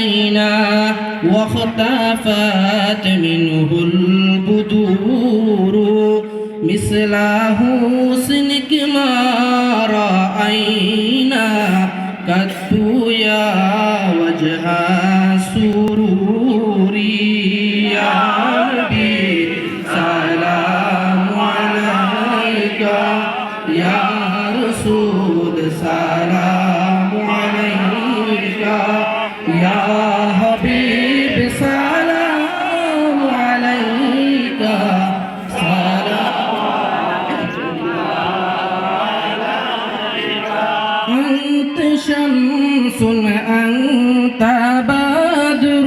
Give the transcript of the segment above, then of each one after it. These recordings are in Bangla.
علينا واختفت منه البدور مثل شمس أنت بدر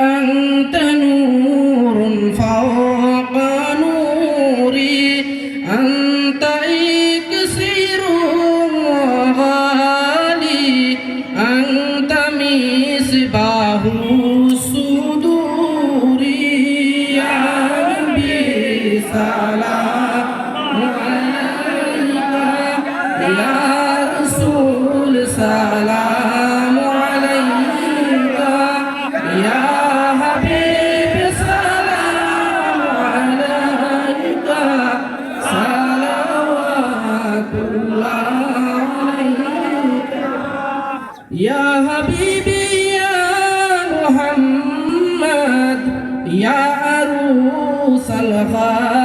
أنت نور فوق نوري أنت إكسير غالي أنت مصباح الصدور يا ربي سلام عليك. يا رسول سلام عليك يا حبيب سلام عليك. صلوات الله عليك. يا حبيبي يا محمد يا عروس الخافقين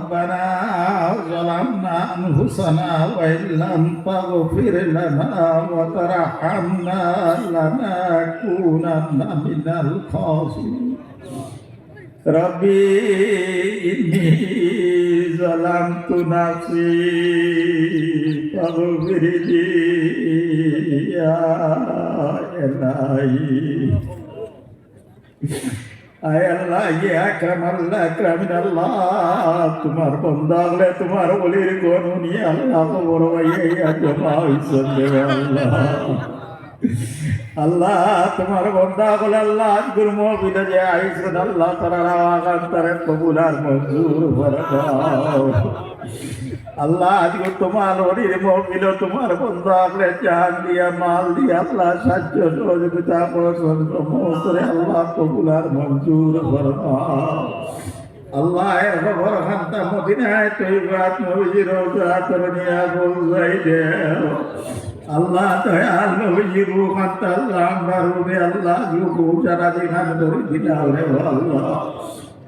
ربنا ظلمنا أنفسنا وإن لم تغفر لنا وترحمنا لنكونن من الخاسرين ربي إني ظلمت نفسي فاغفر لي يا إلهي আয় আল্লাহ ইয়ে আকরাম আল্লাহ আকরামিন আল্লাহ তোমার বন্দাগলে তোমার বলির গনুনি আল্লাহ বড় ভাইয়া জমা হইছেন দেবে আল্লাহ আল্লাহ তোমার বন্দা বলে আল্লাহ গুরু মহবিলে যে আইসেন আল্লাহ তারা আগান তারে কবুল আর মঞ্জুর আল্লাহ আজকে তোমার হরির মহবিল তোমার বন্ধু আগলে জান দিয়া, মাল দিয়া, আল্লাহ সাহায্য সহযোগিতা করে আল্লাহ কবুল আর মঞ্জুর দাও আল্লাহ এর খবর খান্তা মদিনায় তৈবাত নবীজি রোজা করনিয়া বলজাই দে আল্লাহ দয়াল নবীজি রু খান্তা আল্লাহ আমরা রুবে আল্লাহ যুগু যারা যেখান ধরে দিলা রে আল্লাহ।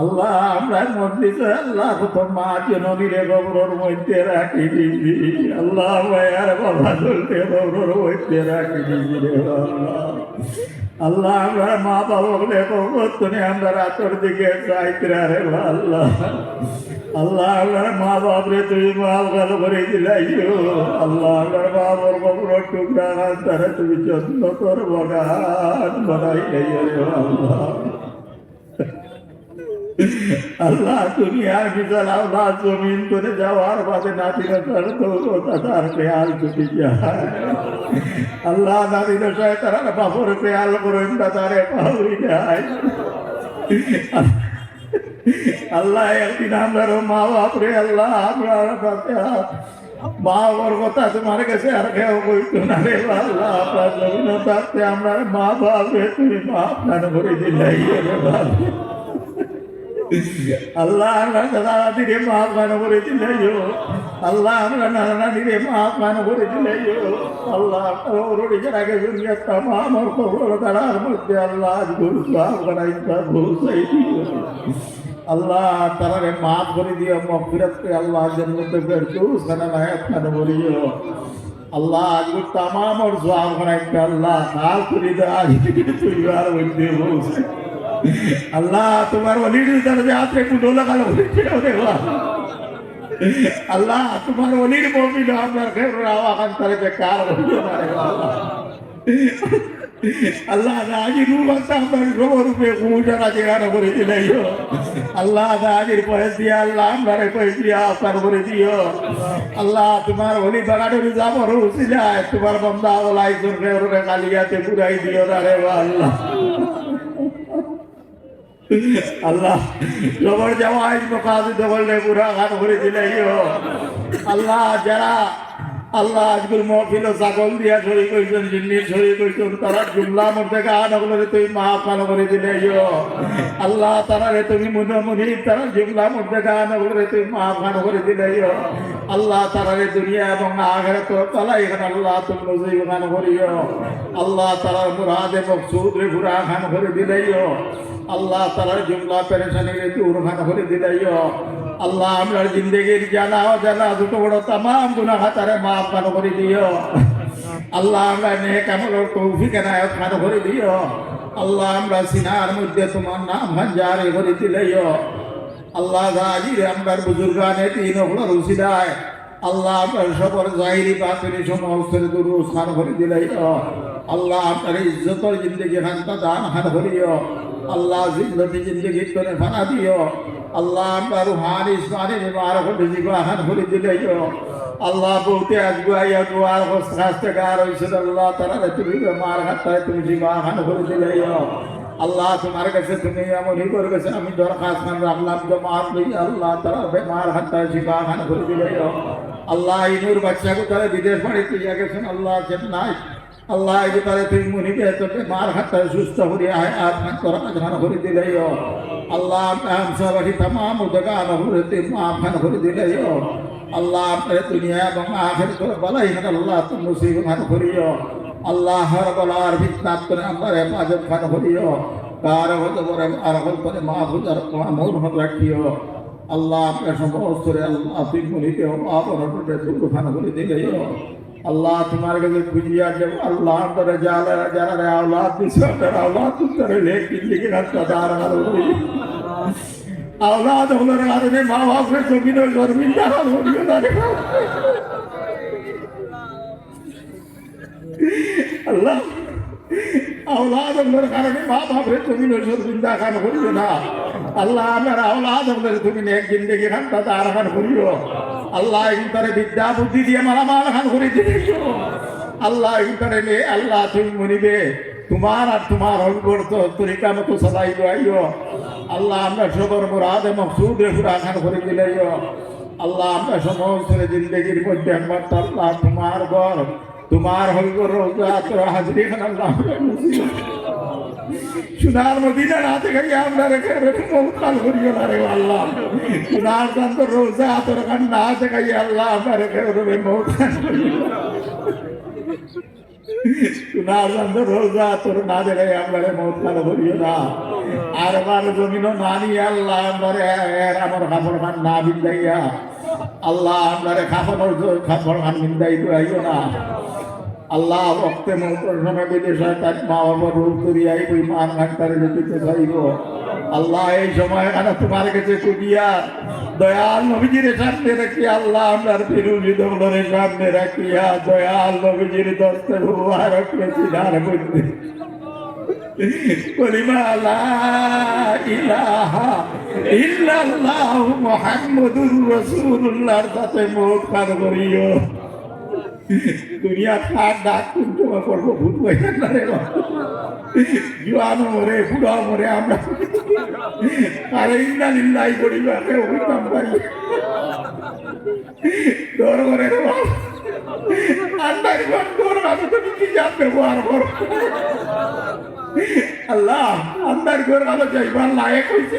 আল্লাহ আমরা মন্দিরে আল্লাহ প্রথম মা জননীরে গবরর মধ্যে রাখি দিবি আল্লাহ মায়ার বাবা চলতে গবরর মধ্যে রাখি দিবি রে আল্লাহ। আমরা মা বাবা বলে কবরতনে আমরা রাতর দিকে চাইতে রে আল্লাহ আল্লাহ। আমরা মা বাবরে তুই মা ভালো করে দিলাইও। আল্লাহ আমার বাবার কবর টুকরা তারা তুমি যত্ন কর বগান বানাই আল্লাহ। আল্লাহ দুনিয়ার বিশাল আল্লাহ জমিন করে যাওয়ার বাদে নাতিরা তার তো তার পেয়াল ছুটি আল্লাহ নাতিরা সাহেব তারা বাপর পেয়াল করেন তারে পাউরি যায়। আল্লাহ, একদিন আমরা মা বাপরে আল্লাহ, আমরা মা বাবার কথা তোমার কাছে আর কেউ কইতো না রে, আল্লাহ, আপনার জমিন আমরা মা বাপরে তুমি মা আপনার করে দিলাই বাবা আল্লাহ আমরা দাদা দিরে মা পান করে দিলে আল্লাহ আমরা নানা দিরে মা পান করে দিলে আল্লাহ ওরই যারা গেছে তামা আমার খবর তারার মধ্যে আল্লাহ আজ গুরু সাহেব করাইতা ঘোষাই আল্লাহ তারারে মাফ করে দিও, মগফিরত কে আল্লাহ জন্নতে ফেরদৌস খানা নায়াত খানা বলিও আল্লাহ আজ গো তামাম और জওয়াব করাইতে আল্লাহ করে আল্লাহ, তোমার ওলির দরজা আতে কুটো ওরে বাবা আল্লাহ, তোমার ওলির মুমিন আপনার রাওয়া খান তারে বেকার আল্লাহ। আল্লাহ আজি রূপতা আপনার গোবর রূপে কুমুটা কাছে গানো করে দিলাইও আল্লাহ আজির পয়স দিয়া, আল্লাহ, আমরারে পয়স দিয়া আপনার করে দিও আল্লাহ, তোমার হলি বাগানের যাব রুসিলায় তোমার বন্দা ওলাই তোর ওরে কালিয়াতে পুরাই দিও রে, আল্লাহ। আল্লাহ জবর জামাই মকাজ দবলে পুরা গান করে দিলাইও আল্লাহ, যারা, আল্লাহ আজকুল মহফিল ছাগল দিয়া ছড়ি কইছেন জিন্নি ছড়ি কইছেন, তারা জুমলা মধ্যে গান ওগুলো তুমি মাফান করে দিলে আল্লাহ, তারারে তুমি মুনি তারা জুমলা মধ্যে গান ওগুলো তুমি মাফান করে দিলে আল্লাহ, তারারে দুনিয়া এবং আখের তো তালা এখানে আল্লাহ তুমি নজিব খান করিও। আল্লাহ, তারার মুরাদে মকসুদ রে করে দিলেইও আল্লাহ তারার জুমলা পেরেশানি রে দূর খান করে দিলেইও আল্লাহ আমরা জিন্দগির জানা জানা দুটো বড় তাম গুনা হাতারে মাফ খান করে দিও আল্লাহ, আমরা নেক আমলের তৌফিক এনায়ত খান করে দিও আল্লাহ, আমরা সিনার মধ্যে তোমার নাম ভাঞ্জারে করে দিলেইও আল্লাহ, গাজির আমরার বুজুর্গানে তিন হলো রুসিদায় আল্লাহ, আপনার সবর জাহিরি বাতিনি সমস্ত দুরুস খান করে দিলেইও আল্লাহ, আপনার ইজ্জতর জিন্দগি খানটা দান খান করিও আল্লাহ জিন্দগি জিন্দগি করে ফানা দিও আল্লাহ আমরা রুহানি ইসমানি বিমার করে জিবা খান করে দিলেইও আল্লাহ বলতে আসব আইয়া দুয়ার হস্তে গার হয়েছে আল্লাহ তারা তুমি মার হাত তুমি জিবা খান করে দিলেইও আল্লাহ তোমার কাছে তুমি এমনই করে গেছে আমি দরখাস্ত খান রাখলাম তো মার লই আল্লাহ তারা বেমার হাতটা শিবা খান করে দিলে আল্লাহ ইনুর বাচ্চাকে তারা বিদেশ বাড়িতে ইয়া গেছেন আল্লাহ নাই আল্লাহ এই তারে তুমি মুনি তোকে মার হাতটা সুস্থ করে আয় আর দিলে আল্লাহ সবাই তাম দোকান করে তুমি মাফ খান আল্লাহ আপনার দুনিয়া এবং আখের করে বলাই আল্লাহ তুমি মুসিব খান করিও আল্লাহ বলার ফিতনাত করে আমার হেফাজত খান করিও কার হতে করে আর হল করে মা বুঝার মৌর হত রাখিও আল্লাহ আপনার সমস্ত আল্লাহ তুই করে দিলেও আল্লাহ তোমার কাছে খুঁজিয়া যে আল্লাহ তোরে যারা যারা রে আওলাদ দিছ তোর আওলাদ তুই তোরে লেখ লিখে রাখতে দাঁড় আওলাদ হলো কারণে মা বাপের জমিন জন্মিন তারা ধরিও না রে আল্লাহ আওলাদ আপনার কারণে মা বাপরে তুমি নজর চিন্তা খান করিও না আল্লাহ আমার আওলাদ আপনার তুমি এক জিন্দগি খান তাতে আর খান করিও আল্লাহ ইন্টারে বিদ্যা, বুদ্ধি দিয়ে মালামাল খান করে দিয়েছ আল্লাহ ইন্টারে নে, আল্লাহ তুমি মনিবে। তোমার আর তোমার অঙ্গর তো তরিকা মতো সদাই আইও আল্লাহ আমরা সবর মুরাদ সুদে সুরা খান করে দিলাইও আল্লাহ আমরা সমস্ত জিন্দগির মধ্যে আল্লাহ, তোমার ঘর। তোমার হইব রোজা তোর হাজরি সুনার মদিনা না থেকে আমরা রেখে রেখে মৌকাল করিও না রে আল্লাহ। সুনার কান্ত রোজা তোর কান না থেকে আল্লাহ আমরা রেখে রেখে করিও সুনার কান্ত রোজা তোর না দেখে আমরা মৌকাল করিও না। আর আমার জমিন না নিয়ে আল্লাহ আমরা আমার কাপড় খান না বিন্দাইয়া। আল্লাহ আমরা খাপড় খাপড় খান বিন্দাই আইও না। আল্লাহ ভক্তে মন্ত্রণা তার মা বাবা রূপ করিয়াই ওই মান ঘাটারে যেতে চাইব আল্লাহ, এই সময় এখানে তোমার কাছে কুটিয়া দয়াল নবীজির সামনে রাখি আল্লাহ ফিরুজি দৌড়ের সামনে রাখিয়া দয়াল নবীজির দস্তে মুবারক সিনার মধ্যে কলিমা সাথে মুখ পার করিও। দুনিয়া খাট ডাক কিন্তু করব ভূত মরে বুড়া মরে আমরা আরে নিন্দাই করি বাকে অভিজ্ঞান পারি তোর মরে রে আন্দার ঘর তোর আমি তো করো আল্লাহ আন্দার ঘর আলো যাইবার লায়ক হয়েছে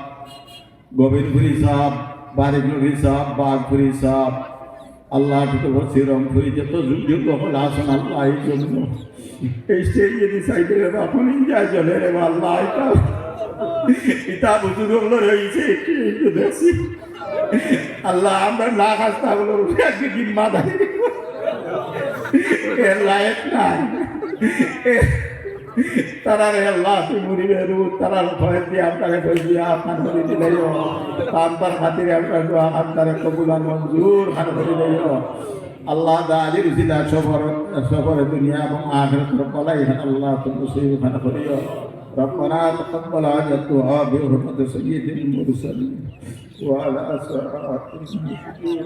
গোবিন্দপুরি সাহ বারিকপুরি সাহ বাঘপুরি সাহ আল্লাহ রংপুরি যত যুগ হল আসন আল্লাহ এই জন্য। এই স্টেজে ডিসাইডে এখন ইন্ডিয়া চলে রে আল্লাহ এটা বুজুর্গ হলো রয়েছে একটু দেখছি। আল্লাহ, আমরা না জিম্মা এর নাই। তারা রে আল্লাহ তুই মুড়ি বেরু তারা ভয় দিয়ে আপনারে ভয় দিয়ে আপনার ধরে দিলে তার খাতিরে আপনার দোয়া আপনারে কবুলার মঞ্জুর খান করে দিল আল্লাহ দা আলী রুজিদা সফর সফর দুনিয়া এবং আখের রব্বালা ইহান আল্লাহ তুমি সেই খান করিও ربنا تقبل حاجتها بحرمة سيد المرسلين وعلى صراط المستقيم